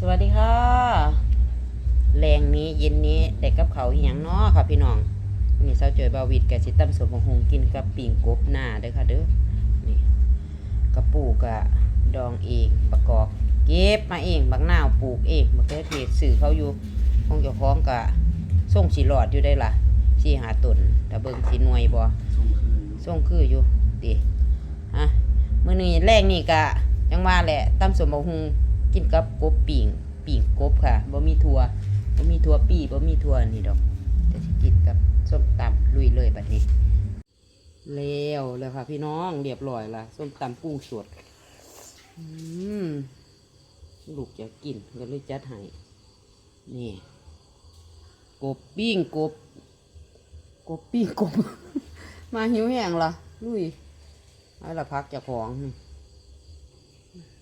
สวัสดีค่ะ แรงนี้เย็นนี้ได้กับเขาวอหย่างเนาะค่ะพี่น้องนี่เช้าเจอบาวิดกับสิตั้มสมบงหงกินกับปิ่งกบหน้าเด้อค่ะเด้อนี่กระปูกะดองเองประกอบเก็บมาเองบักนาวปลูกเองมะเขือเทศสื่อเขาอยู่คงเจะคล้าของกะส่งสีหลอดอยู่ได้ล่ะสีหาตนแต่เบิ่งสีหน่วยบ่ส่งคืนส่งคืออยู่ติฮะมื้อนี้แรกนี่กะยังว่าแหละตำสมบหุง กินกับกบปิ่งปิ่งกบค่ะบ่มีถั่วบ่มีถั่วปีบ่มีถั่วนี่ดอกแต่สิกินกับส้มตำลุยเลยบัดนี้แล้วแล้วค่ะ พี่น้องเรียบร้อยละส้มตำกุ้งสดอืมลูกจะกินก็เลยจัดให้นี่กบปิ้งกบ กบปิ้งกบ มาหิวแห้งละลุยเอาละพักจากของนี่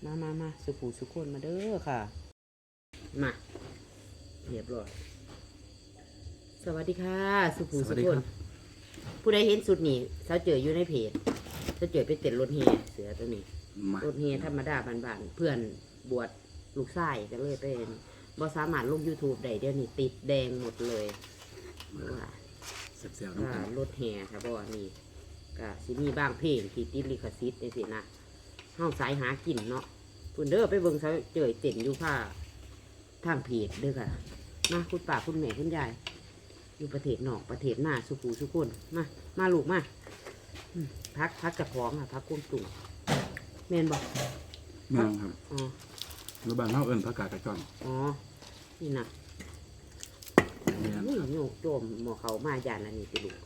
มามามาสุขูสุขคนมาเด้อค่ะ มาเรียบร้อย สวัสดีค่ะ สุขูสุขคนผู้ใดเห็นสุดนี่เขาเจออยู่ในเพจเขาเจอไปเต็นรถเฮียเสือตัวนี้ มารถเฮียธรรมดาบานๆเพื่อนบวชลูกชายก็เลยเป็นบ่สามารถลง YouTube ได้เดี๋ยวนี้ติดแดงหมดเลยว่า เสียบๆน้ำถ้ากันรถแห่ครับบ่านี่ก็สิมีบางเพลงที่ติดลิขสิทธิ์จังซี่นะ เฮาสายหากินเนาะพุ่นเด้อไปเบิ่งเขาเจอเต้นอยู่ผ้าทางเพจเด้อค่ะมาคุณป้าคุณแม่คุณยายอยู่ประเทศนอกประเทศหน้าสุขูสุคนมามาลูกมาอืมพักพักจากของอะพักกุ้งตุ่งแม่นบอกแม่งครับอ๋อรัฐบาลเขาเอิ้นผักกาดกระจ่อนอ๋อนี่นะแม่น นี่โยกโจมหมอเขามายันอันนี้ติลูก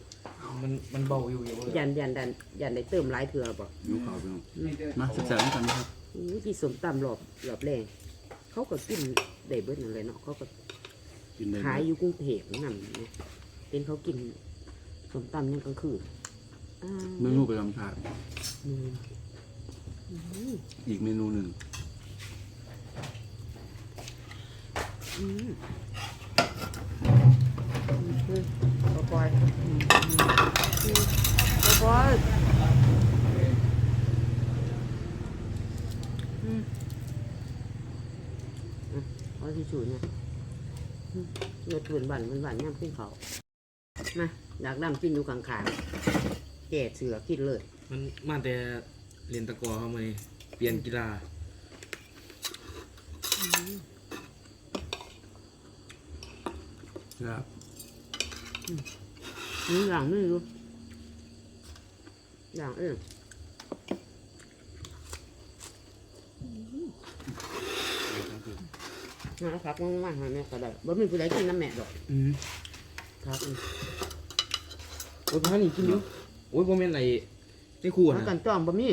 มันมันเบาอยู่อยู่เลยยันยันยันยันได้เติมหลายเถื่อบ่ยูเขาไปเนาะมาเสียบๆน้ำกันนะครับอู้ที่สมตำหลอบหลอบแรงเขาก็กินได้เบิดนั่นเลยเนาะเขาก็กินได้ขายอยู่กรุงเทพนั่นนะเป็นเขากินสมตำยังกลางคืนอ่าเมนูประจำชาติอืมอืมอีกเมนูหนึ่งอืมอืมปล่อยอืมอืม ปล่อยอืมอืมเอาที่สูเนี่ยอืมเลือดถื่นบั่นมันบั่นย่ำขึ้นเขามาอยากดำกินอยู่กลางขางๆแก่เสือกินเลย มันมาแต่เรียนตะกอเข้ามานี่เปลี่ยนกีฬาครับนี่อย่างนี่ดู อย่างเออนะครับมากๆหาแม่ก็ได้บ่มีผู้ใดกินน้ำแม่ดอกอืมครับอืมโอ้ยพานี่กินอยู่โอ้ยโมเมนต์อะไรในครัวผักนะกันจ้องบ่มี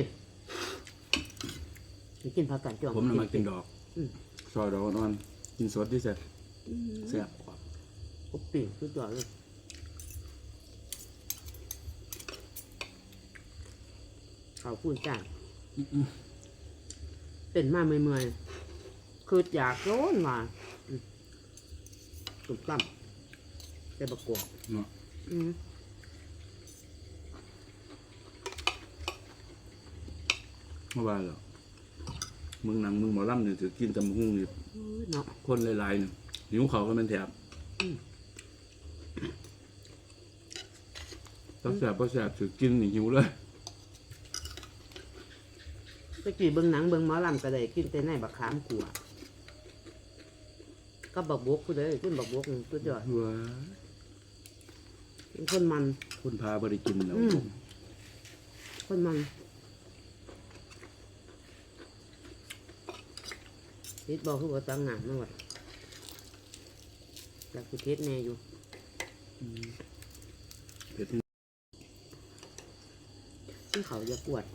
สิกินผักกันจ้องผมน่ะมากินดอกอืมซอยดอกนอนกินสดที่เสร็จเสียบปุ๊บปิ่งสุดยอดเลย ข้าวพูนจานเป็นมาเมื่อยๆคืออยากโร้นมาอืมตุ่มตั้มแต่บะกวกเนาะอืมเมื่อวานเหรอมึงหนังมึงหมอลำเนี่ยถือกินตำหุ่งนี่อุ้ยเนาะคนหลายๆเนี่ยหิวเขาก็เป็นแถบอืมต้องแสบก็แสบถือกินนี่หิวเลย ไปกี่เบิ้งหนังเบิ้งหมอลำก็ได้กินแต่ในบักขามขัวก็บักบกกูเลยกินบักบกนี่สุดยอดว้าเป็นคนมัน คนพาบริกินแล้วอืม คนมันทิศบอกคือว่าตั้งหนามนั่นวะแต่คือทิศแน่อยู่ เผ็ดที่ที่เขาจะปวด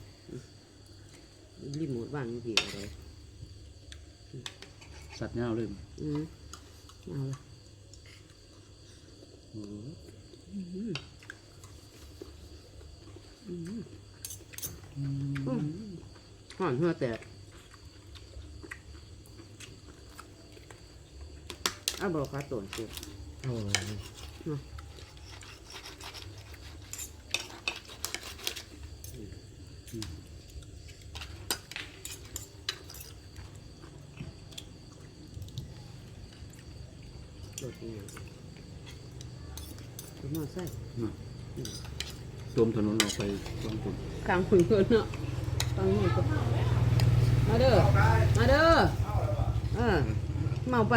รีโมทบ้านอยู่ที่อะไรสัตว์เน่าเลยอืมเอาละโอ้โหห่อนหัวแตกเอาบอกขาตนสิโอ้ย รถนี่รถ มอไซค์จมถนนออกไปบางคนกลางฝุ่นเกินเนาะกลางฝุ่นก็มาเด้อ มาเด้อเออเมาไป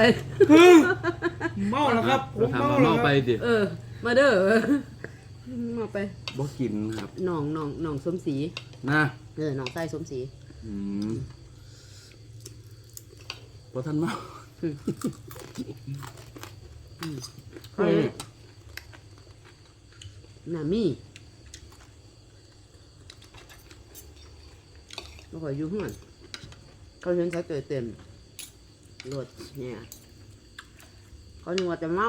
เมาแล้วครับผมถามเมาว่าแล้วเมาครับไปดิเออ มาเด้อเมาไปบ่กินครับน้องน้องน้องสมศรีนะเออน้องใต้สมศรีอืมพอท่านเมาเฮ้ย น่ามีไม่ค่อยอยู่ห้วนเขาเห็นเขาเจอเต็มรถเนี่ยเขานึกว่าจะเมา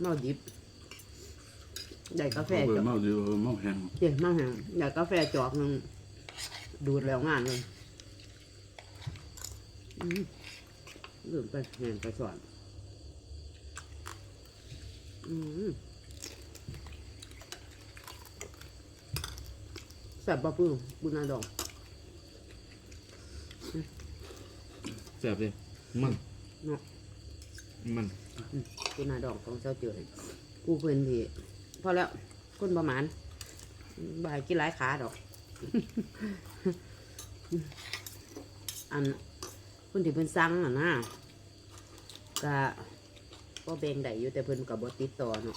เมาดิบได้กาแฟเอจออกเมาดีเออเมาแห้งเจ็บเมาแห้งได้กาแฟจอกหนึงดูดแล้วงานเลยอืมลืมไปแหงไปสอนอืม ซ่บปะปื้มบุญนาดองแซ่บเลยมันเนาะมันคุณนาดอกของเจ้าเจอผู้เพื่อนที่พอแล้วคุณประมาณบายกินหลายขาดอก อันคุณที่เพิ่นสั่งอะนะก็ก็เบงได้อยู่แต่เพิ่นกับบติดต่อเนาะ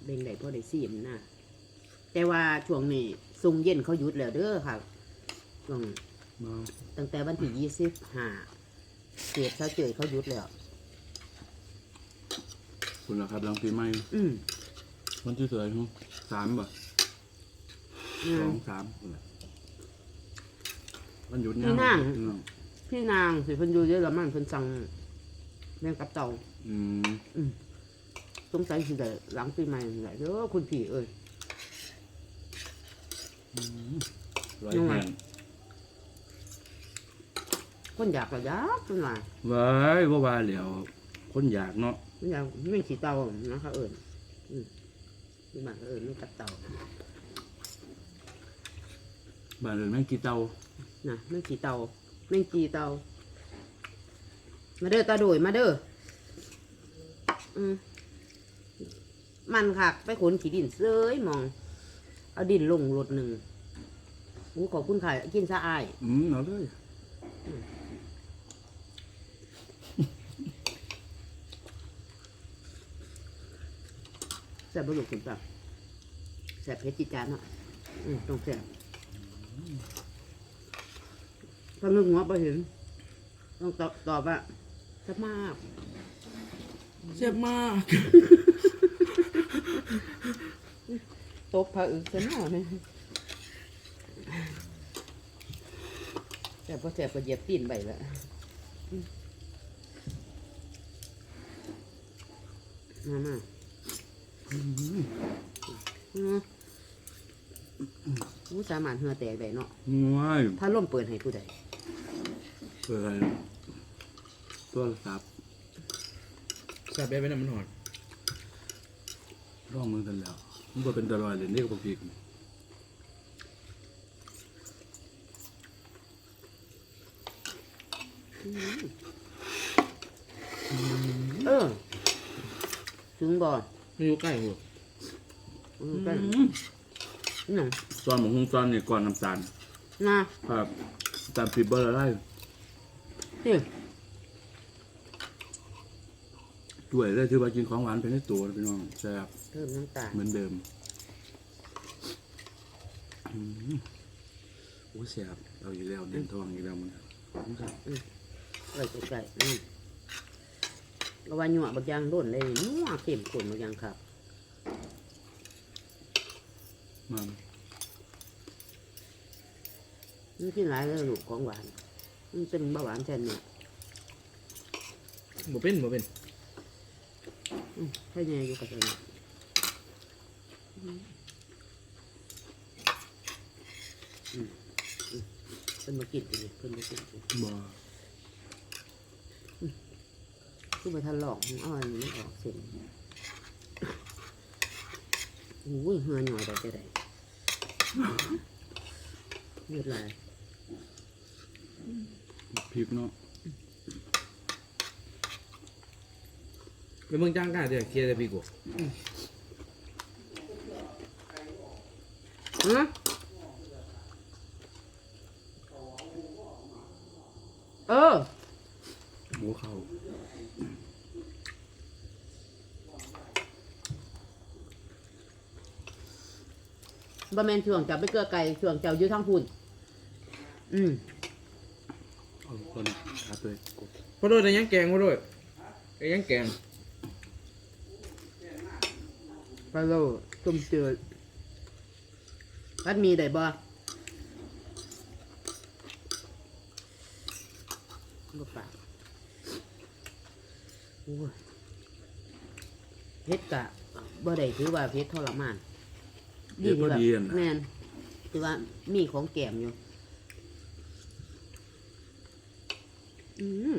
เบงได้พอได้ซีมนะแต่ว่าช่วงนี้ทรงเย็นเขาหยุดแล้วเด้อค่ะช่วงเมาตั้งแต่วันที่ยี่สิบห้าเสียเขาเจอเขาหยุดแล้ว คุณล่ะครับหลังปีใหม่อืมวันที่เท่าไหร่ครับสามบ่อืสอมงสามพุ่นล่ะวันหยุดพี่ยาวนั่งพี่น้องพี่นางสิเพิ่นอยู่เยอะแล้วมันเพิ่นสั่งแมงกับเต่า อืม สงสัยสิได้หลังปีใหม่นี่แหละเด้อคุณพี่เอ้ย ร้อยยังไง แห้งคนอยากก็อยากเป็นว่าไว้ว่าว่าแล้วคนอยากเนาะมันอยากไม่ขี้เต่านะคะเอิญอืมพี่มันก็เอิญแมงกับเต่าบ้านเรือนแม่งกี่เตานะแมงขี้เต่าแมงจีเต่ามาเด้อตาโดยมาเด้ออืม มันค่ะไปขนขี้ดินเซยมอง เอาดินลงรถหนึ่งโอ้ขอบคุณค่ะกินสะอาย อืมเอาเลยแซ่บบลุกถึงปะแซ่บเพชรจิจานเนาะอืมต้องแซ่บถ้านึกหัวไปเห็น ต้องตอบตอบว่าแซ่บมากแซ่บมาก ตบผาอึกซะหน่อยนี่แซ่พอแซ่บก็เหยียบตีนไปแล้วมามาอู้สามารถเหือแตกได้เนาะว้ายถ้าล่มเปิดให้ผู้ใดเปิดอะไรตัวสับแซ่บไปไปน้ำมันหอด ร่องมือกันแล้ว มันก็เป็นตลอดเลยนี่ก็ปกติเออ ถึงบ่อไม่อยู่ใกล้หัวอืมกันหนังตอนหมูฮุงตอนเนี่ยก่อนน้ำตาลนะครับตาลปีเบอร์อะไรนี่ ด้วยได้ที่ว่ากินของหวานเป็นในตัวนะพี่น้องแซ่บเพิ่มน้ำตาลเหมือนเดิมอืมโอ้ยแซ่บเอาอีกแล้วเด่นทองอีกแล้วมันขอบคุณครับไว้ใกล้ๆอืมก็ว่าหยวบางอย่างโด้นเลยนัวเข้มข้นบางอย่างครับมามันกินหลายเลยลูกของหวานมันเป็นเบาหวานแทนเนี่ย บ่เป็นบ่เป็น อืมใช่ไงอยู่กับตัวนี้อืมอืมอืมเพิ่นมากินอยู่นี่เพิ่นมากินอยู่บ่คือไปทันหลอกมันเอาอันนี้ออกเสร็จโอ้ยเหือหน่อยได้จะได้เลือดลายพริกเนาะ ไปเมืองจ้างกันเดี๋ยวเคลียร์แต่พี่กูฮะเออหมูเขาบะแมนช่วงเจ้าไปเกลือไก่ช่วงเจ้าอยู่ทางพุ่นอืมเอาคนครับเลยกดพอโดยแต่ยังแกงพอโดยแต่ยังแกง ปลาโลต้มเจือพัดมีได้บ่บ่ปากโอ้ยเพชรกะบ่ได้ถือว่าเพชรทรมานเดี๋ยวพอดีอะนะแม่นคือว่ามีของแก้มอยู่อืม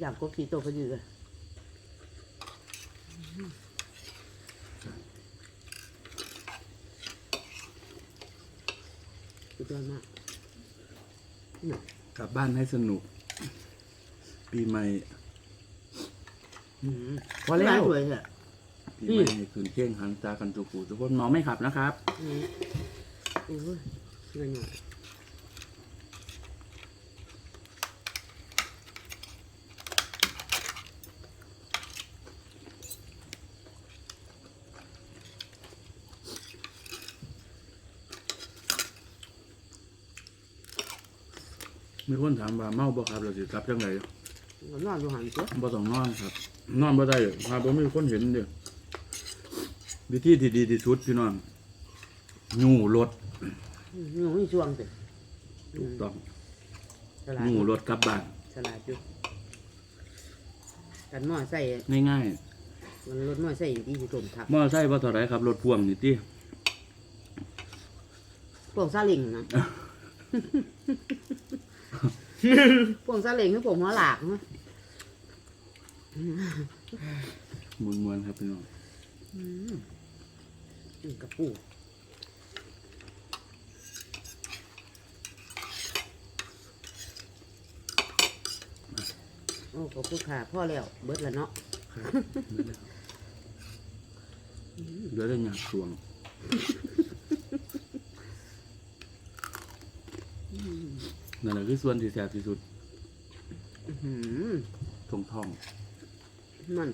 อยากกบสีโตพอดีเลยอืมสุด ยอดมากกลับบ้านให้สนุก ปีใหม่อืมพอแล้ว สวยเลยปีใหม่ให้คืนเที่ยงหันตากันทุกผู้ทุกคนเมาไม่ขับนะครับ อืมโอ้ยเงินหน่อย มีคนถามว่าเมาบ่ครับเราสิกลับจังไดก็นอนอยู่หันตัวบ่ต้องนอนครับ นอนบ่ได้พาบ่มีคนเห็นเด้อวิธีที่ดีที่สุดพี่น้องยู่รถอืมหนูมีช่วงสิถูกต้องฉลาดยู่รถกลับบ้านฉลาดอยู่กันหม้อใส่ง่ายมันรถหม้อใส่ดีสิตุ่มทับๆมอไซค์บ่เท่าไหร่ครับรถพ่วงนี่ติพวกซาเลิงนะ พวกซาเลิงคือผมหัวหลากนะมวนๆครับพี่น้องอืมอืมกระปูโอ้ขอบคุณค่ะพ่อแล้วเบิดแล้วเนาะเหลือแต่หยาดสวง นั่นแหละคือส่วนที่แซ่บที่สุดอื้อหือตรงท้องมัน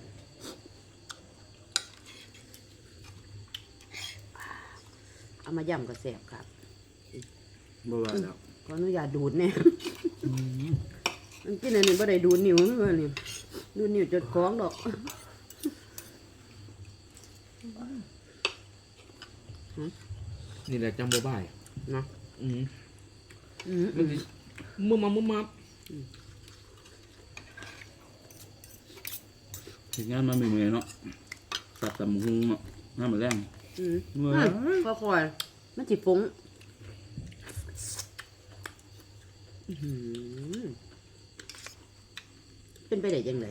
เอามาย่ำกับแสบครับบ่ว่าแล้วขออนุญาตดูดแน่มันกินอันนี้บ่ได้ดูดนิ้วมันเลยนี่ดูดนิ้วจดคล้องดอกนี่แหละจังบ่บ่ายนะอืมอื มมันสิมุมมามุมมาเฮ็ดงานมาไม่เมื่อยเนาะตัดตำหุงเนาะน้ำมาแรงอืมเมื่อยก็คอยมันสิฟุ้งอื้อหือเป็นไปได้ยังไง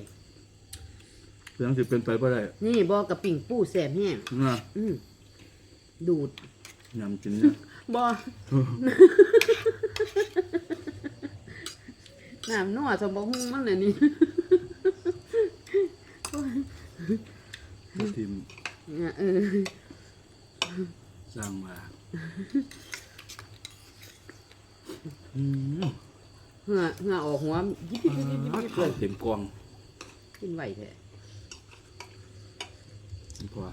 เรื่องสิเป็นไปบ่ได้นี่บอกกับปิ่งปูแสบแห้งนะอืมดูดยำกินเนี่ยบอ น้ำนัวสมบูรณ์มันเลยนี่ทีมเนี่ยเออสร้างมาอืมเหงื่อเหงื่อออกหัวยิบยิบยิบยิบยิบยิบเลยเต็มกองกินไหวแท้พอ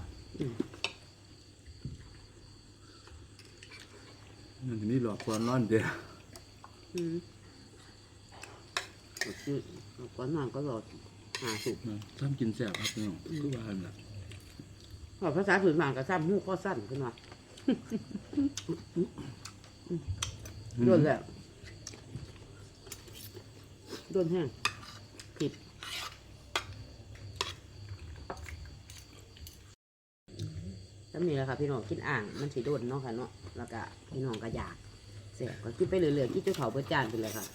อนั่นทีนี้หลอกความร้อนเดียวอืมก็คือก่อนนอนก็รอหาสุกซ้ำกินแซ่บครับพี่น้องคือว่าหั่นล่ะพอภาษาพื้นบ้านก็ซ้ำหูข้อสั้นขึ้นมาโดนแล้วโดนแห้งผิดำนี่แหละค่ะพี่น้องกินอ่างมันสีโดนเนาะค่ะเนาะแล้วก็พี่น้องก็อยากเสียก็กินไปเรื่อยๆกินจนเขาเบิดจานไปเลยค่ะ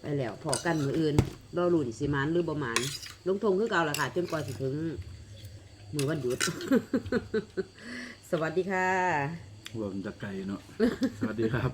ไปแล้วพอกันมืออื่นรอรุ่นสิหมันหรือบ่หมันลงทงคือเก่าละค่ะ จนกว่าสิถึง มือวันหยุด สวัสดีค่ะว่ามันจะไกลเนาะ สวัสดีครับ